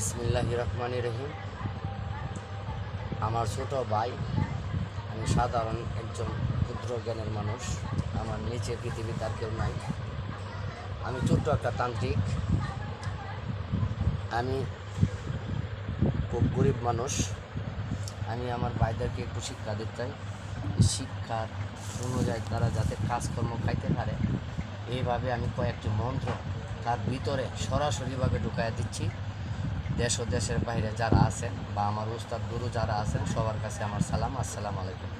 বিসমিল্লাহ রহমান রহিম। আমার ছোট ভাই, আমি সাধারণ একজন ক্ষুদ্র জ্ঞানের মানুষ। আমার নিচে পৃথিবীতে আর কেউ নাই। আমি ছোট্ট একটা তান্ত্রিক। আমি খুব গরিব মানুষ। আমি আমার ভাইদেরকে একটু শিক্ষা দিতে চাই। শিক্ষার অনুযায়ী তারা যাতে কাজকর্ম খাইতে পারে, এইভাবে আমি কয়েকটি মন্ত্র তার ভিতরে সরাসরিভাবে ঢুকাইয়া দিচ্ছি। দেশ ও দেশের বাইরে যারা আছেন বা আমার উস্তাদ গুরু যারা আছেন, সবার কাছে আমার সালাম। আসসালামু আলাইকুম।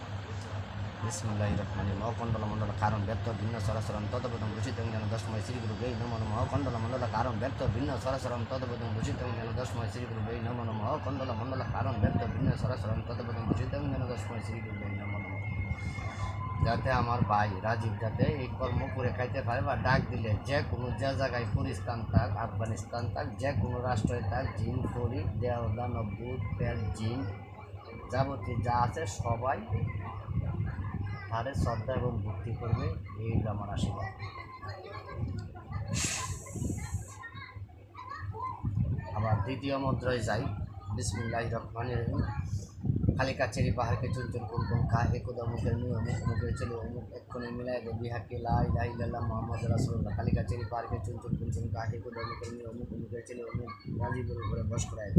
বিসমুল্লাহ রহমানি মহকণ্ডল মণ্ডল কারণ ব্যর্থ, ভিন্ন সরাসরণ তদপদম ভূষিত যেন দশময় শ্রীগুরু বেই নমন মহকণ্ডল মণ্ডল কারণ ব্যর্থ, ভিন্ন সরাসরণ তদপদম ভূষিত যেন দশময় শ্রীগুরু বেই নমন মহকণ্ডল মণ্ডল কারণ ব্যর্থ, ভিন্ন সরাসরণ তদপদম ভূষিত যেন দশময় বেই নমন যাতে আমার ভাই রাজীব যাতে এই কর্ম করে খাইতে পারে বা ডাক দিলে যে কোনো যে জায়গায় পরিস্থান থাক, আফগানিস্তান থাক, যে কোনো রাষ্ট্রে থাক, জিন ফরি দেওদা নব্বুত পেট জিন, যাবতীয় যা আছে সবাই তাদের শ্রদ্ধা এবং ভক্তি করবে, এই আমার আশীর্বাদ। আবার দ্বিতীয় মুদ্রায় যাই। বিসমিল্লাহ রহমান রহিম। কালিকা চেরি পাহাড়কে চুলচুল কুমকুম খা একদা মুখের নিয়ে অমুক মুখের ছেলে, অমুক এক্ষণে মিলাই দে বিহাকে লাই লাই লাল্লাহ মোহাম্মদ রাসুল্লাহ কালিকা চেরি পাহাড়কে চুলচুল কুমকুম খা একদা মুখের নিয়ে অমুক মুখের ছেলে, অমুক রাজীবের উপরে বস করায়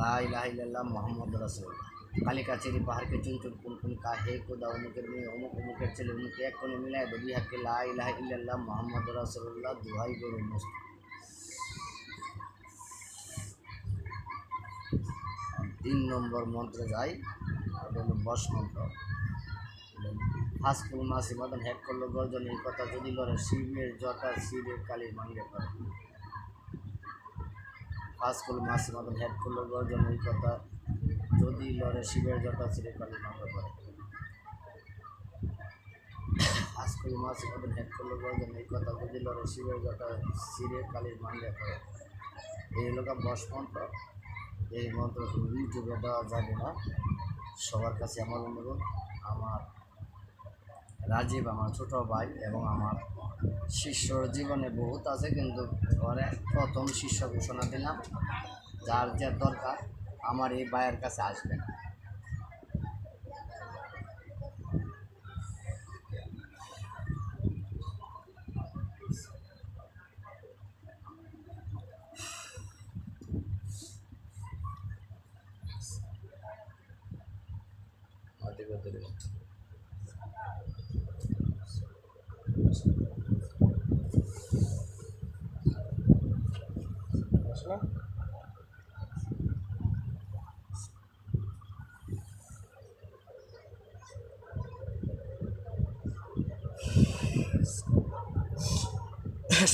লাই লাই লাল্লাহ মোহাম্মদ রাসুল্লাহ কালিকা চেরি পাহাড়কে চুলচুল কুমকুম খা হে কোদা অমুকের নিয়ে অমুক অমুকের ছেলে, অমুক এক্ষণে মিলাই দে বিহাকে লাই লাই লাল্লাহ মোহাম্মদ রাসুল্লাহ দুহাই গরু মস্ত তিন নম্বর মন্ত্রে যাই এটা হলো বস মন্ত্র। হাসপুর মাসি মতন হেড করল, গর্জন এই কথা যদি লড়ে শিবের জটা শিবের কালীর মাঙ্গে করে হাসপুর মাসি মতন হেড করল, গর্জন এই কথা যদি লড়ে শিবের জটা শিবের কালীর মাঙ্গে করে হাসপুর মাসি মতন হেড করল, গর্জন এই কথা যদি লড়ে শিবের জটা শিবের কালীর মাঙ্গে করে এই হলো বস মন্ত্র। এই মন্ত্র ইউটিউবে দেওয়া যাবে না। সবার কাছে আমার অনুরোধ, আমার রাজীব, আমার ছোট ভাই এবং আমার শিষ্যর জীবনে বহুত আছে, কিন্তু ঘরে প্রথম শিষ্য ঘোষণা দিলাম, যার যার দরকার, আমার এই ভাইয়ের কাছে আসবে না। অধিকতর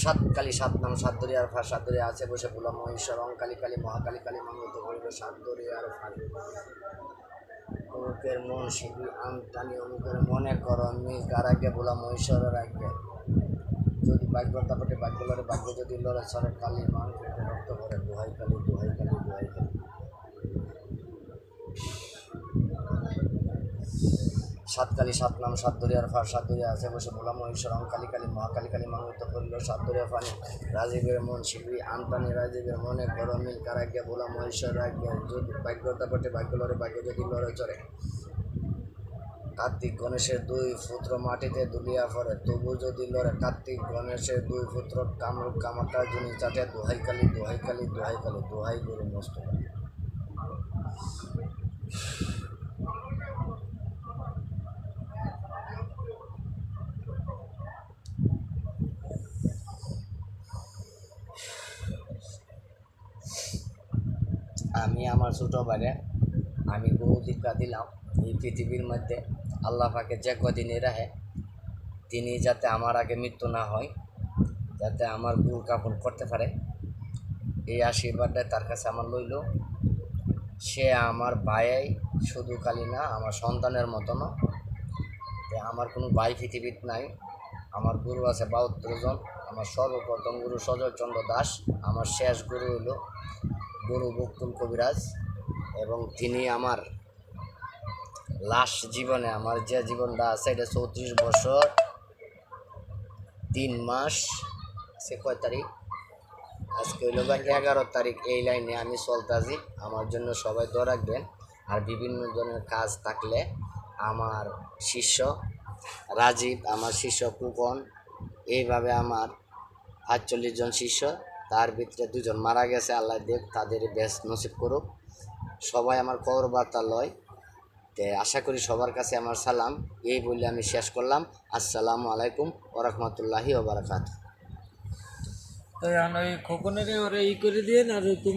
সাত কালী, সাত নাম, সাত দরিয়ার ফার সাত দরিয়া আছে, বসে বললাম মহেশ্বর অং কালী কালী, মহাকালী কালী, মঙ্গল করিল সাত দরিয়ার ফাঁড়ি অমুকের মন শিবি আম টানি অমুকের মনে কর কার আগে বলা মহেশ্বরের আগে। যদি বাক্য তাপটে বাক্য লড়ে বাক্য যদি লড়ে সরে কালী মান রক্ত করে দোহাই কালী দোহাই কালী দোহাই কালী। সাত কালী সাত নাম, সাত দরিয়ার ফার সাত দরিয়া আছে, বসে বলা মহেশ্বর অং কালী কালী মহাকালী কালী মাঙ্গিত করিল সাত দরিয়া ফানি রাজীবের মন শিবি আনপানি রাজীবের মনে কর মিল, কারাজ্ঞা বলা মহেশ্বর আজ্ঞা যদি ভাগ্যতা পটে ভাগ্য লড়ে, ভাগ্য যদি লড়ে চড়ে। কার্তিক গণেশের দুই পুত্র মাটিতে দুলিয়া পড়ে তবু যদি লড়ে, কার্তিক গণেশের দুই পুত্র কামরূপ কামাটা জুনি চাটে, দোহাই কালী দোহাই কালী দোহাই কালী, দোহাই গুরু মস্ত আমি আমার ছোটো ভাইরে আমি বহু দীক্ষা দিলাম এই পৃথিবীর মধ্যে। আল্লাহ পাকে যে কদিনই রাখে, তিনি যাতে আমার আগে মৃত্যু না হয়, যাতে আমার গুরু কাপড় করতে পারে, এই আশীর্বাদটা তার কাছে আমার লইল। সে আমার ভাই শুধু কালি না, আমার সন্তানের মতনও যে আমার কোনো ভাই পৃথিবীত নাই, আমার গুরু আছে বাহাত্তর জন, আমার সর্বপ্রথম গুরু সজয় চন্দ্র দাস, আমার শেষ গুরু হইল গুরু বকুল কবিরাজ এবং তিনি আমার লাস্ট জীবনে, আমার যে জীবনটা আছে, এটা চৌত্রিশ বছর, তিন মাস, সে কয় তারিখ? আজকে হইল এগারো তারিখ, এই লাইনে আমি চলতেছি আমার জন্য সবাই দোয়া রাখবেন। আর বিভিন্ন ধরনের কাজ থাকলে আমার শিষ্য রাজীব, আমার শিষ্য কুপন এইভাবে আমার আটচল্লিশ জন শিষ্য তার ভিতরে দুজন মারা গেছে, আল্লাহ দেব তাদের বেশ নসিব করুক। সবাই আমার খবর বার্তা লয়। তে আশা করি সবার কাছে আমার সালাম। এই বলে আমি শেষ করলাম। আসসালামু আলাইকুম ওরহমতুল্লাহি ওবরাকাত খোকনের ওরা ই করে দিয়ে আর তুমি